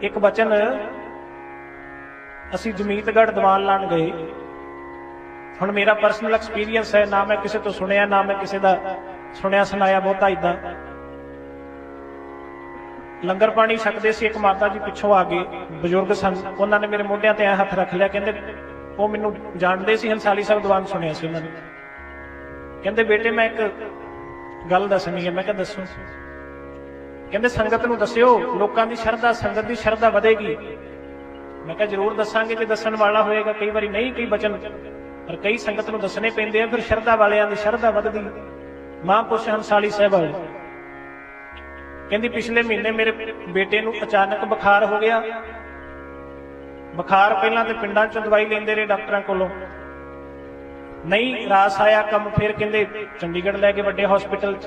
ਇੱਕ ਬਚਨ, ਅਸੀਂ ਜਮੀਤਗੜ ਦੀਵਾਨ ਲਾਣ ਗਏ। ਹੁਣ ਮੇਰਾ ਪਰਸਨਲ ਐਕਸਪੀਰੀਅੰਸ ਹੈ, ਨਾ ਮੈਂ ਕਿਸੇ ਤੋਂ ਸੁਣਿਆ, ਨਾ ਮੈਂ ਕਿਸੇ ਦਾ ਸੁਣਿਆ, ਸੁਣਾਇਆ ਬਹੁਤਾ ਇਦਾਂ ਲੰਗਰ ਪਾਣੀ ਛਕਦੇ ਸੀ, ਇੱਕ ਮਾਤਾ ਜੀ ਪਿੱਛੋਂ ਆ ਗਏ, ਬਜ਼ੁਰਗ ਸਨ। ਉਹਨਾਂ ਨੇ ਮੇਰੇ ਮੋਢਿਆਂ ਤੇ ਐਂ ਹੱਥ ਰੱਖ ਲਿਆ, ਕਹਿੰਦੇ, ਉਹ ਮੈਨੂੰ ਜਾਣਦੇ ਸੀ, ਹੰਸਾਲੀ ਸਾਹਿਬ ਦੀਵਾਨ ਸੁਣਿਆ ਸੀ ਉਹਨਾਂ ਨੇ। ਕਹਿੰਦੇ, ਬੇਟੇ, ਮੈਂ ਇੱਕ ਗੱਲ ਦੱਸਣੀ ਹੈ, ਮੈਂ ਕਿਹਾ, ਦੱਸੋ। ਕਹਿੰਦੇ ਸੰਗਤ ਨੂੰ ਦੱਸਿਓ, ਲੋਕਾਂ ਦੀ ਸ਼ਰਧਾ, ਸੰਗਤ ਦੀ ਸ਼ਰਧਾ ਵਧੇਗੀ। ਮੈਂ ਕਿਹਾ ਜਰੂਰ ਦੱਸਾਂਗੇ, ਜੇ ਦੱਸਣ ਵਾਲਾ ਹੋਏਗਾ, ਕਈ ਵਾਰੀ ਨਹੀਂ, ਕਈ ਬਚਨ। ਪਰ ਕਈ ਸੰਗਤ ਨੂੰ ਦੱਸਣੇ ਪੈਂਦੇ ਆ, ਫਿਰ ਸ਼ਰਧਾ ਵਾਲਿਆਂ ਦੀ ਸ਼ਰਧਾ ਵੱਧਦੀ। ਮਹਾਂਪੁਰਸ਼ ਹੰਸਾਲੀ ਸਾਹਿਬ ਵਾਲੇ ਕਹਿੰਦੀ, ਪਿਛਲੇ ਮਹੀਨੇ ਮੇਰੇ ਬੇਟੇ ਨੂੰ ਅਚਾਨਕ ਬੁਖਾਰ ਹੋ ਗਿਆ। ਬੁਖਾਰ ਪਹਿਲਾਂ ਤੇ ਪਿੰਡਾਂ ਚੋਂ ਦਵਾਈ ਲੈਂਦੇ ਰਹੇ ਡਾਕਟਰਾਂ ਕੋਲੋਂ। ਨਹੀਂ, ਰਾਸ ਆਇਆ, ਕੰਮ ਫਿਰ ਕਹਿੰਦੇ, ਚੰਡੀਗੜ੍ਹ ਲੈ ਕੇ ਵੱਡੇ ਹਸਪੀਟਲ ਚ।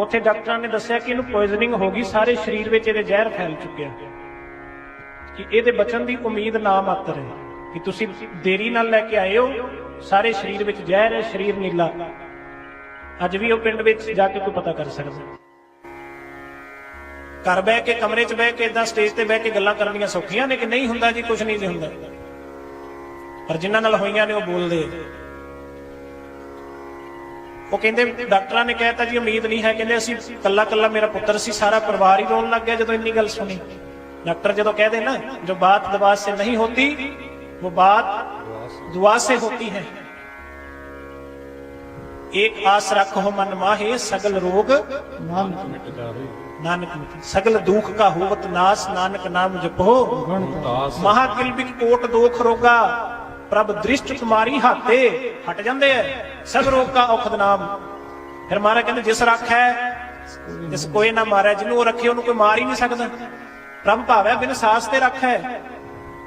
ਉੱਥੇ ਡਾਕਟਰਾਂ ਨੇ ਦੱਸਿਆ ਕਿ ਇਹਨੂੰ ਪੋਇਜ਼ਨਿੰਗ ਹੋ ਗਈ, ਸਾਰੇ ਸਰੀਰ ਵਿੱਚ ਇਹਦੇ ਜ਼ਹਿਰ ਫੈਲ ਚੁੱਕਿਆ ਕਿ ਇਹਦੇ ਬਚਨ ਦੀ ਉਮੀਦ ਨਾ ਮਾਤਰ ਹੈ ਕਿ ਤੁਸੀਂ ਦੇਰੀ ਨਾਲ ਲੈ ਕੇ ਆਏ ਹੋ, ਸਾਰੇ ਸਰੀਰ ਵਿੱਚ ਜ਼ਹਿਰ ਹੈ, ਸਰੀਰ ਨੀਲਾ। ਅੱਜ ਵੀ ਉਹ ਪਿੰਡ ਵਿੱਚ ਜਾ ਕੇ ਕੋਈ ਪਤਾ ਕਰ ਸਕਦਾ ਘਰ ਬਹਿ ਕੇ, ਕਮਰੇ 'ਚ ਬਹਿ ਕੇ ਇਦਾਂ ਸਟੇਜ ਤੇ ਬਹਿ ਕੇ ਗੱਲਾਂ ਕਰਨੀਆਂ ਸੌਖੀਆਂ ਨੇ ਕਿ ਨਹੀਂ ਹੁੰਦਾ ਜੀ ਕੁਝ ਨਹੀਂ ਜੀ ਹੁੰਦਾ। ਪਰ ਜਿਨ੍ਹਾਂ ਨਾਲ ਹੋਈਆਂ ਨੇ ਉਹ ਬੋਲਦੇ ਉਹ ਕਹਿੰਦੇ ਡਾਕਟਰਾਂ ਨੇ ਕਹਿਤਾ ਜੀ ਉਮੀਦ ਨਹੀਂ ਹੈ ਕਹਿੰਦੇ ਅਸੀਂ ਕੱਲਾ ਕੱਲਾ ਮੇਰਾ ਪੁੱਤਰ ਸੀ ਸਾਰਾ ਪਰਿਵਾਰ ਹੀ ਰੋਣ ਲੱਗ ਗਿਆ ਜਦੋਂ ਇੰਨੀ ਗੱਲ ਸੁਣੀ। ਡਾਕਟਰ ਜਦੋਂ ਕਹਦੇ ਨਾ ਜੋ ਬਾਤ ਦਵਾ ਸੇ ਨਹੀਂ ਹੋਤੀ ਉਹ ਬਾਤ ਦੁਆ ਸੇ ਹੋਤੀ ਹੈ। ਇੱਕ ਆਸ ਰੱਖੋ ਮਨ ਮਾਹੇ ਸਗਲ ਰੋਗ ਨਾਨਕ ਸਗਲ ਦੁੱਖ ਕਾ ਹੋਵਤ ਨਾਸ ਨਾਨਕ ਨਾਮ ਜਪੋ। ਮਹਾ ਕਿਲਬਿਕ ਕੋਟ ਦੋਖ ਰੋਗਾ। ਪ੍ਰਭ ਦ੍ਰਿਸ਼ਟ ਤੁਮਾਰੀ ਹਾਤੇ ਹਟ ਜਾਂਦੇ ਐ। ਸਭ ਰੋਗ ਔਖਦ ਨਾਮ। ਫਿਰ ਮਹਾਰਾਜ ਕਹਿੰਦੇ, ਜਿਸ ਰੱਖ ਜਿਸ ਕੋਈ ਨਾ ਮਾਰੇ। ਜਿਹਨੂੰ ਉਹ ਰੱਖੇ, ਉਹਨੂੰ ਕੋਈ ਮਾਰ ਹੀ ਨਹੀਂ ਸਕਦਾ। ਪ੍ਰਭ ਭਾਵੈ, ਬਿਨ ਸਾਸ ਤੇ ਰੱਖ।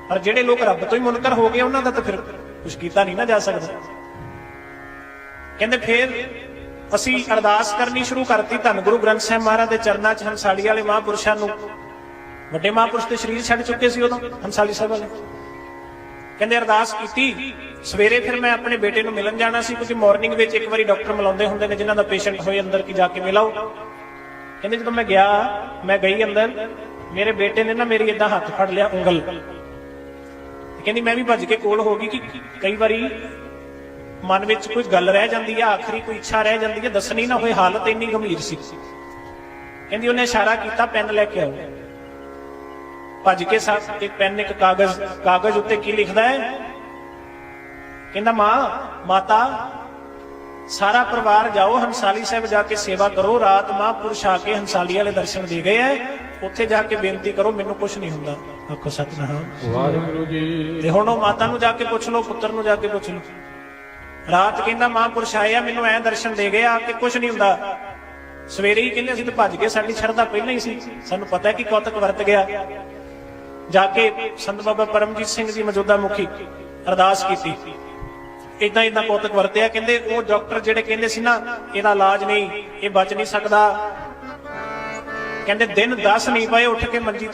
ਪਰ ਜਿਹੜੇ ਲੋਕ ਰੱਬ ਤੋਂ ਹੀ ਮੁਨਕਰ ਹੋ ਗਏ, ਉਹਨਾਂ ਦਾ ਤਾਂ ਫਿਰ ਕੁਝ ਕੀਤਾ ਨਹੀਂ ਨਾ ਜਾ ਸਕਦਾ। ਕਹਿੰਦੇ, ਫਿਰ ਅਸੀਂ ਅਰਦਾਸ ਕਰਨੀ ਸ਼ੁਰੂ ਕਰਤੀ। ਧੰਨ ਗੁਰੂ ਗ੍ਰੰਥ ਸਾਹਿਬ ਮਹਾਰਾਜ ਦੇ ਚਰਨਾਂ 'ਚ ਹੰਸਾਲੀ ਵਾਲੇ ਮਹਾਂਪੁਰਸ਼ਾਂ ਨੂੰ। ਵੱਡੇ ਮਹਾਂਪੁਰਸ਼ ਤੇ ਸਰੀਰ ਛੱਡ ਚੁੱਕੇ ਸੀ ਉਦੋਂ, ਹੰਸਾਲੀ ਸਾਹਿਬ ਵਾਲੇ। ਕਹਿੰਦੇ ਅਰਦਾਸ ਕੀਤੀ। ਸਵੇਰੇ ਫਿਰ ਮੈਂ ਆਪਣੇ ਬੇਟੇ ਨੂੰ ਮਿਲਣ ਜਾਣਾ ਸੀ, ਕਿਉਂਕਿ ਮਾਰਨਿੰਗ ਵਿੱਚ ਇੱਕ ਵਾਰੀ ਡਾਕਟਰ ਮਿਲਾਉਂਦੇ ਹੁੰਦੇ ਨੇ, ਜਿਨ੍ਹਾਂ ਦਾ ਪੇਸ਼ੈਂਟ ਹੋਏ ਅੰਦਰ ਕੀ ਜਾ ਕੇ ਮਿਲਾਓ। ਕਹਿੰਦੇ ਜਦੋਂ ਮੈਂ ਗਿਆ, ਮੈਂ ਗਈ ਅੰਦਰ, ਮੇਰੇ ਬੇਟੇ ਨੇ ਨਾ ਮੇਰੀ ਇਦਾਂ ਹੱਥ ਫੜ ਲਿਆ ਉਂਗਲ। ਕਹਿੰਦੀ ਮੈਂ ਵੀ ਭੱਜ ਕੇ ਕੋਲ ਹੋ ਗਈ ਕਿ ਕਈ ਵਾਰੀ ਮਨ ਵਿੱਚ ਕੋਈ ਗੱਲ ਰਹਿ ਜਾਂਦੀ ਹੈ ਆਖਰੀ ਕੋਈ ਇੱਛਾ ਰਹਿ ਜਾਂਦੀ ਹੈ ਦੱਸਣੀ ਨਾ ਹੋਏ ਹਾਲਤ ਇੰਨੀ ਗੰਭੀਰ ਸੀ। ਕਹਿੰਦੀ ਉਹਨੇ ਇਸ਼ਾਰਾ ਕੀਤਾ, ਪੈਨ ਲੈ ਕੇ ਆਓ। ਭੱਜ ਕੇ ਸਾਥ ਇੱਕ ਪੈਨ ਇੱਕ ਕਾਗਜ਼ ਕਾਗਜ਼ ਉੱਤੇ ਕੀ ਲਿਖਦਾ ਹੈ? ਕਹਿੰਦਾ ਮਾਂ ਮਾਤਾ ਸਾਰਾ ਪਰਿਵਾਰ ਜਾਓ ਹੰਸਾਲੀ ਸਾਹਿਬ ਜਾ ਕੇ ਸੇਵਾ ਕਰੋ ਰਾਤ ਮਹਾਂਪੁਰਸ਼ ਆ ਕੇ ਹੰਸਾਲੀ ਵਾਲੇ ਦਰਸ਼ਨ ਦੇ ਗਏ ਐ ਉੱਥੇ ਜਾ ਕੇ ਬੇਨਤੀ ਕਰੋ ਮੈਨੂੰ ਕੁਝ ਨਹੀਂ ਹੁੰਦਾ। ਆਖੋ ਸਤਨਾਮ। ਵਾਹਿਗੁਰੂ ਜੀ ਤੇ ਹੁਣ ਉਹ ਮਾਤਾ ਨੂੰ ਜਾ ਕੇ ਪੁੱਛ ਲਓ ਪੁੱਤਰ ਨੂੰ ਜਾ ਕੇ ਪੁੱਛ ਲਓ। ਰਾਤ ਕਹਿੰਦਾ ਮਹਾਂਪੁਰਸ਼ ਆਏ ਆ ਮੈਨੂੰ ਐ ਦਰਸ਼ਨ ਦੇ ਗਏ ਆ ਕਿ ਕੁਝ ਨਹੀਂ ਹੁੰਦਾ। ਸਵੇਰੇ ਹੀ ਕਹਿੰਦੇ ਅਸੀਂ ਤਾਂ ਭੱਜ ਗਏ ਸਾਡੀ ਸ਼ਰਧਾ ਪਹਿਲਾਂ ਹੀ ਸੀ। ਸਾਨੂੰ ਪਤਾ ਹੈ ਕਿ ਕੌਤਕ ਵਰਤ ਗਿਆ। ਜਾ ਕੇ ਸੰਤ ਬਾਬਾ ਪਰਮਜੀਤ ਸਿੰਘ ਜੀ ਮੌਜੂਦਾ ਮੁਖੀ ਅਰਦਾਸ ਕੀਤੀ। ਇਦਾਂ ਇਦਾਂ ਕੌਤਕ ਵਰਤਿਆ, ਕਹਿੰਦੇ ਉਹ ਡਾਕਟਰ ਜਿਹੜੇ ਕਹਿੰਦੇ ਸੀ ਨਾ, ਇਹਦਾ ਇਲਾਜ ਨਹੀਂ, ਇਹ ਬਚ ਨਹੀਂ ਸਕਦਾ। ਕਹਿੰਦੇ ਦਿਨ 10 ਨਹੀਂ ਪਏ, ਉੱਠ ਕੇ ਮੰਜੀ ਤੋਂ